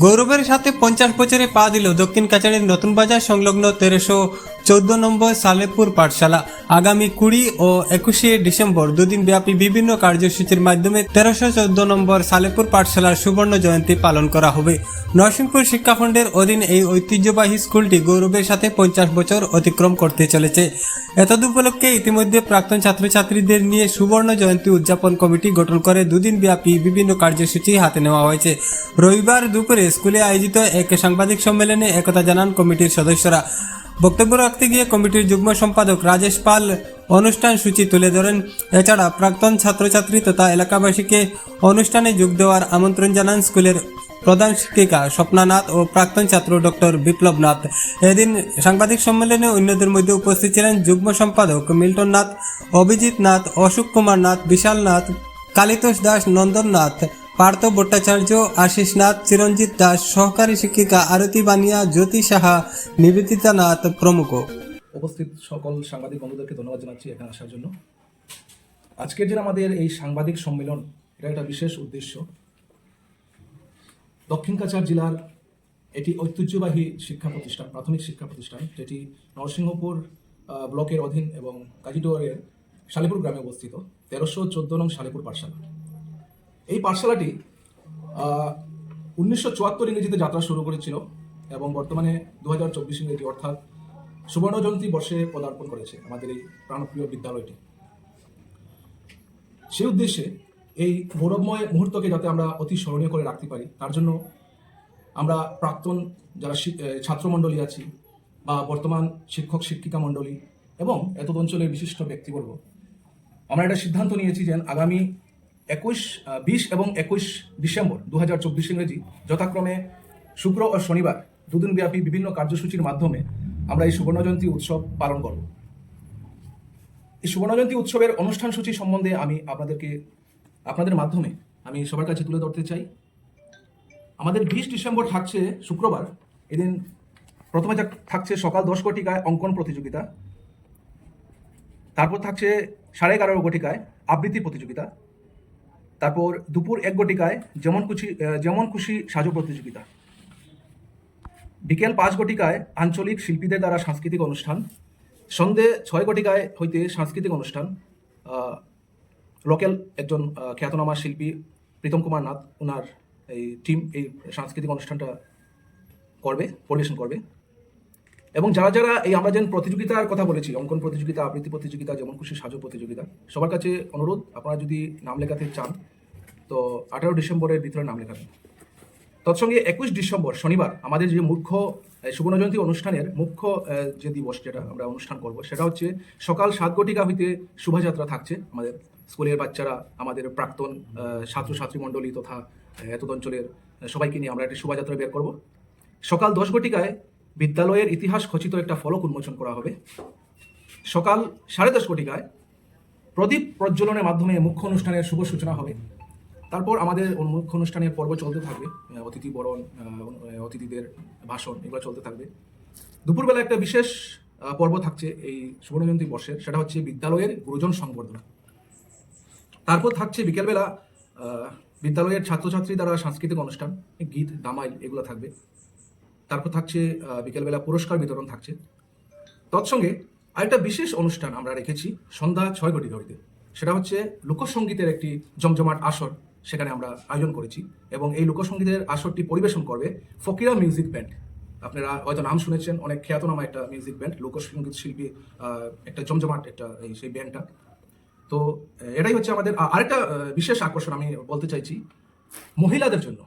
গৌরবের সাথে পঞ্চাশ বছরে পা দিল দক্ষিণ কাছাড়ের নতুন বাজার সংলগ্ন তেরোশো চোদ্দ নম্বর সালেপুর পাঠশালা। আগামী কুড়ি ও একুশে ডিসেম্বর দুদিন ব্যাপী বিভিন্ন কার্যসূচির মাধ্যমে তেরোশো চোদ্দ নম্বর সালেপুর পাঠশালার সুবর্ণ জয়ন্তী পালন করা হবে। নরসিংপুর শিক্ষাখণ্ডের অধীন এই ঐতিহ্যবাহী স্কুলটি গৌরবের সাথে পঞ্চাশ বছর অতিক্রম করতে চলেছে। এতদ উপলক্ষে ইতিমধ্যে প্রাক্তন ছাত্রছাত্রীদের নিয়ে সুবর্ণ জয়ন্তী উদযাপন কমিটি গঠন করে দুদিন ব্যাপী বিভিন্ন কার্যসূচি হাতে নেওয়া হয়েছে। রবিবার দুপুরে স্কুলে আয়োজিত এক সাংবাদিক সম্মেলনে একথা জানান কমিটির সদস্যরা। বক্তব্য রাখতে গিয়ে কমিটির যুগ্ম সম্পাদক রাজেশ পাল অনুষ্ঠান সূচি তুলে ধরেন। এছাড়া প্রাক্তন ছাত্রছাত্রী তথা এলাকাবাসীকে অনুষ্ঠানে যোগ দেওয়ার আমন্ত্রণ জানান স্কুলের প্রধান শিক্ষিকা স্বপ্নানাথ ও প্রাক্তন ছাত্র ডক্টর বিপ্লব নাথ এদিন সাংবাদিক সম্মেলনে অন্যদের মধ্যে উপস্থিত ছিলেন যুগ্ম সম্পাদক মিল্টন নাথ, অভিজিৎ নাথ, অশোক কুমার নাথ, বিশাল নাথ, কালিতোষ দাস, নন্দন নাথ পার্থ ভট্টাচার্য, আশিস নাথ, চিরঞ্জিত দাস, সহকারী শিক্ষিকা আরতি বানিয়া, জ্যোতি সাহা নিবেদিতা নাথ প্রমুখ। উপস্থিত সকল সাংবাদিক বন্ধুদেরকে ধন্যবাদ জানাচ্ছি এখানে আসার জন্য। আজকের যে আমাদের এই সাংবাদিক সম্মেলন, এটা একটা বিশেষ উদ্দেশ্য। দক্ষিণ কাছাড় জেলার এটি ঐতিহ্যবাহী শিক্ষা প্রতিষ্ঠান, প্রাথমিক শিক্ষা প্রতিষ্ঠান, যেটি নরসিংহপুর ব্লকের অধীন এবং কাজিডোয়ারের শালিপুর গ্রামে অবস্থিত, তেরোশো চোদ্দ নং শালিপুর পাঠশালা। এই পাঠশালাটি উনিশশো চুয়াত্তর ইংরেজিতে যাত্রা শুরু করেছিল এবং বর্তমানে দু হাজার চব্বিশ ইংরেজি অর্থাৎ সুবর্ণ জয়ন্তী বর্ষে পদার্পণ করেছে আমাদের এই প্রাণপ্রিয় বিদ্যালয়টি। সেই উদ্দেশ্যে এই গৌরবময় মুহূর্তকে যাতে আমরা অতি স্মরণীয় করে রাখতে পারি, তার জন্য আমরা প্রাক্তন যারা ছাত্রমণ্ডলী আছি বা বর্তমান শিক্ষক শিক্ষিকা মণ্ডলী এবং এতদ অঞ্চলের বিশিষ্ট ব্যক্তিবর্গ আমরা একটা সিদ্ধান্ত নিয়েছি যে আগামী একুশ বিশ এবং একুশ ডিসেম্বর দু হাজার চব্বিশ ইংরেজি যথাক্রমে শুক্র ও শনিবার দুদিন ব্যাপী বিভিন্ন কার্যসূচির মাধ্যমে আমরা এই সুবর্ণজয়ন্তী উৎসব পালন করব। এই সুবর্ণজয়ন্তী উৎসবের অনুষ্ঠান সূচি সম্বন্ধে আমি আপনাদেরকে, আপনাদের মাধ্যমে আমি সবার কাছে তুলে ধরতে চাই। আমাদের বিশ ডিসেম্বর থাকছে শুক্রবার, এদিন প্রথমে থাক- থাকছে সকাল দশ ঘটিকায় অঙ্কন প্রতিযোগিতা, তারপর থাকছে সাড়ে এগারো ঘটিকায় আবৃত্তি প্রতিযোগিতা তারপর দুপুর এক ঘটিকায় যেমন খুশি যেমন খুশি সাজু প্রতিযোগিতা। বিকেল পাঁচ ঘটিকায় আঞ্চলিক শিল্পীদের দ্বারা সাংস্কৃতিক অনুষ্ঠান। সন্ধে ছয় ঘটিকায় হইতে সাংস্কৃতিক অনুষ্ঠান। লোকাল একজন আহ, খ্যাতনামা শিল্পী প্রীতম কুমার নাথ ওনার এই টিম এই সাংস্কৃতিক অনুষ্ঠানটা করবে পরিবেশন করবে। এবং যারা যারা এই আমরা যেন প্রতিযোগিতার কথা বলেছি, অঙ্কন প্রতিযোগিতা, আবৃত্তি প্রতিযোগিতা, যেমন খুশি সাজু প্রতিযোগিতা, সবার কাছে অনুরোধ, আপনারা যদি নাম লেখাতে চান, তো আঠারো ডিসেম্বরের ভিতরে নাম লেখাবেন। তৎসঙ্গে একুশ ডিসেম্বর, শনিবার, আমাদের যে মুখ্য সুবর্ণ জয়ন্তী অনুষ্ঠানের মুখ্য যে দিবস যেটা আমরা অনুষ্ঠান করব, সেটা হচ্ছে সকাল সাত ঘটিকা হইতে শোভাযাত্রা থাকছে। আমাদের স্কুলের বাচ্চারা, আমাদের প্রাক্তন ছাত্রছাত্রী মণ্ডলী তথা এতদ অঞ্চলের সবাইকে নিয়ে আমরা একটি শোভাযাত্রা বের করব। সকাল দশ ঘটিকায় বিদ্যালয়ের ইতিহাস খচিত একটা ফলক উন্মোচন করা হবে। সকাল সাড়ে দশ কোটিকায় প্রদীপ প্রজ্বলনের মাধ্যমে মুখ্য অনুষ্ঠানের শুভ সূচনা হবে। তারপর আমাদের মুখ্য অনুষ্ঠানের পর্ব চলতে থাকবে। অতিথি বরণ অতিথিদের ভাষণ এগুলো চলতে থাকবে। দুপুরবেলা একটা বিশেষ পর্ব থাকছে এই সুবর্ণজয়ন্তী বর্ষের, সেটা হচ্ছে বিদ্যালয়ের গুরুজন সংবর্ধনা। তারপর থাকছে বিকেলবেলা বিদ্যালয়ের ছাত্রছাত্রী দ্বারা সাংস্কৃতিক অনুষ্ঠান, গীত, দামাইল এগুলো থাকবে। তারপর থাকছে বিকেলবেলা পুরস্কার বিতরণ থাকছে। তৎসঙ্গে আরেকটা বিশেষ অনুষ্ঠান আমরা রেখেছি সন্ধ্যা ছয় কোটি ঘড়িতে। সেটা হচ্ছে লোকসঙ্গীতের একটি জমজমাট আসর সেখানে আমরা আয়োজন করেছি এবং এই লোকসঙ্গীতের আসরটি পরিবেশন করবে ফকিরা মিউজিক ব্যান্ড। আপনারা হয়তো নাম শুনেছেন, অনেক খ্যাতনামা একটা মিউজিক ব্যান্ড, লোকসঙ্গীত শিল্পী একটা জমজমাট একটা এই সেই ব্যান্ডটা। তো এটাই হচ্ছে আমাদের আরেকটা বিশেষ আকর্ষণ আমি বলতে চাইছি, মহিলাদের জন্য।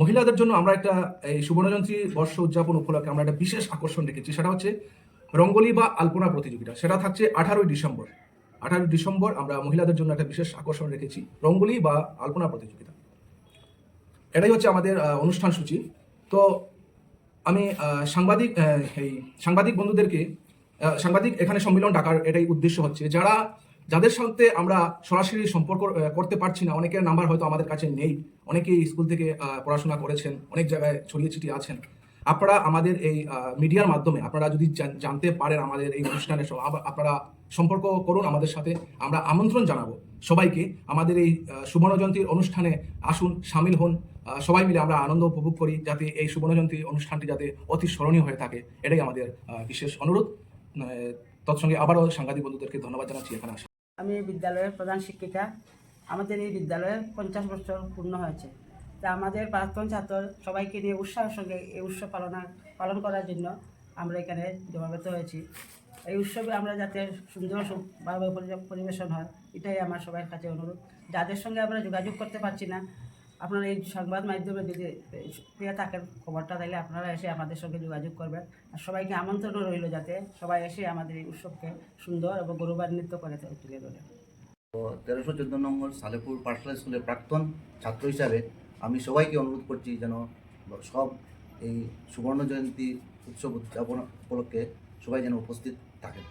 মহিলাদের জন্য আমরা একটা, এই সুবর্ণজয়ন্তী বর্ষ উদযাপন উপলক্ষে আমরা একটা বিশেষ আকর্ষণ রেখেছি সেটা হচ্ছে রঙ্গোলি বা আলপনা প্রতিযোগিতা। সেটা থাকছে আঠারোই ডিসেম্বর। আঠারোই ডিসেম্বর আমরা মহিলাদের জন্য একটা বিশেষ আকর্ষণ রেখেছি, রঙ্গোলি বা আলপনা প্রতিযোগিতা। এটাই হচ্ছে আমাদের অনুষ্ঠান সূচি। তো আমি সাংবাদিক এই সাংবাদিক বন্ধুদেরকে সাংবাদিক এখানে সম্মেলন ডাকার এটাই উদ্দেশ্য হচ্ছে। যারা যাদের সাথে আমরা সরাসরি সম্পর্ক করতে পারছি না অনেকের নাম্বার হয়তো আমাদের কাছে নেই। অনেকেই স্কুল থেকে পড়াশোনা করেছেন অনেক জায়গায় ছড়িয়ে ছিটিয়ে আছেন। আপনারা আমাদের এই মিডিয়ার মাধ্যমে আপনারা যদি জানতে পারেন আমাদের এই অনুষ্ঠানের আপনারা সম্পর্ক করুন আমাদের সাথে আমরা আমন্ত্রণ জানাব সবাইকে। আমাদের এই আহ, সুবর্ণ জয়ন্তীর অনুষ্ঠানে আসুন সামিল হন সবাই মিলে আমরা আনন্দ উপভোগ করি যাতে এই সুবর্ণ জয়ন্তী অনুষ্ঠানটি যাতে অতি স্মরণীয় হয়ে থাকে এটাই আমাদের বিশেষ অনুরোধ। তৎসঙ্গে আবারও সাংবাদিক বন্ধুদেরকে ধন্যবাদ জানাচ্ছি এখানে আসা আমি বিদ্যালয়ের প্রধান শিক্ষিকা। আমাদের এই বিদ্যালয়ের পঞ্চাশ বছর পূর্ণ হয়েছে। তা আমাদের প্রাক্তন ছাত্র সবাইকে নিয়ে উৎসাহের সঙ্গে এই উৎসব পালনা, পালন করার জন্য আমরা এখানে জমাবেত হয়েছি। এই উৎসবে আমরা যাতে সুন্দর ভাবে পরিবেশন হয়, এটাই আমার সবার কাছে অনুরোধ। যাদের সঙ্গে আমরা যোগাযোগ করতে পারছি না আপনারা এই সংবাদ মাধ্যমে যদি পেয়ে থাকেন খবরটা, তাহলে আপনারা এসে আমাদের সঙ্গে যোগাযোগ করবেন। আর সবাইকে আমন্ত্রণ রইল যাতে সবাই এসে আমাদের এই উৎসবকে সুন্দর এবং গৌরবান্বিত করে তুলে ধরে। তো তেরোশো চোদ্দ নম্বর সালেপুর পাঠশালা স্কুলের প্রাক্তন ছাত্র হিসাবে আমি সবাইকে অনুরোধ করছি যেন সব এই সুবর্ণ জয়ন্তী উৎসব উদযাপন উপলক্ষে সবাই যেন উপস্থিত থাকেন।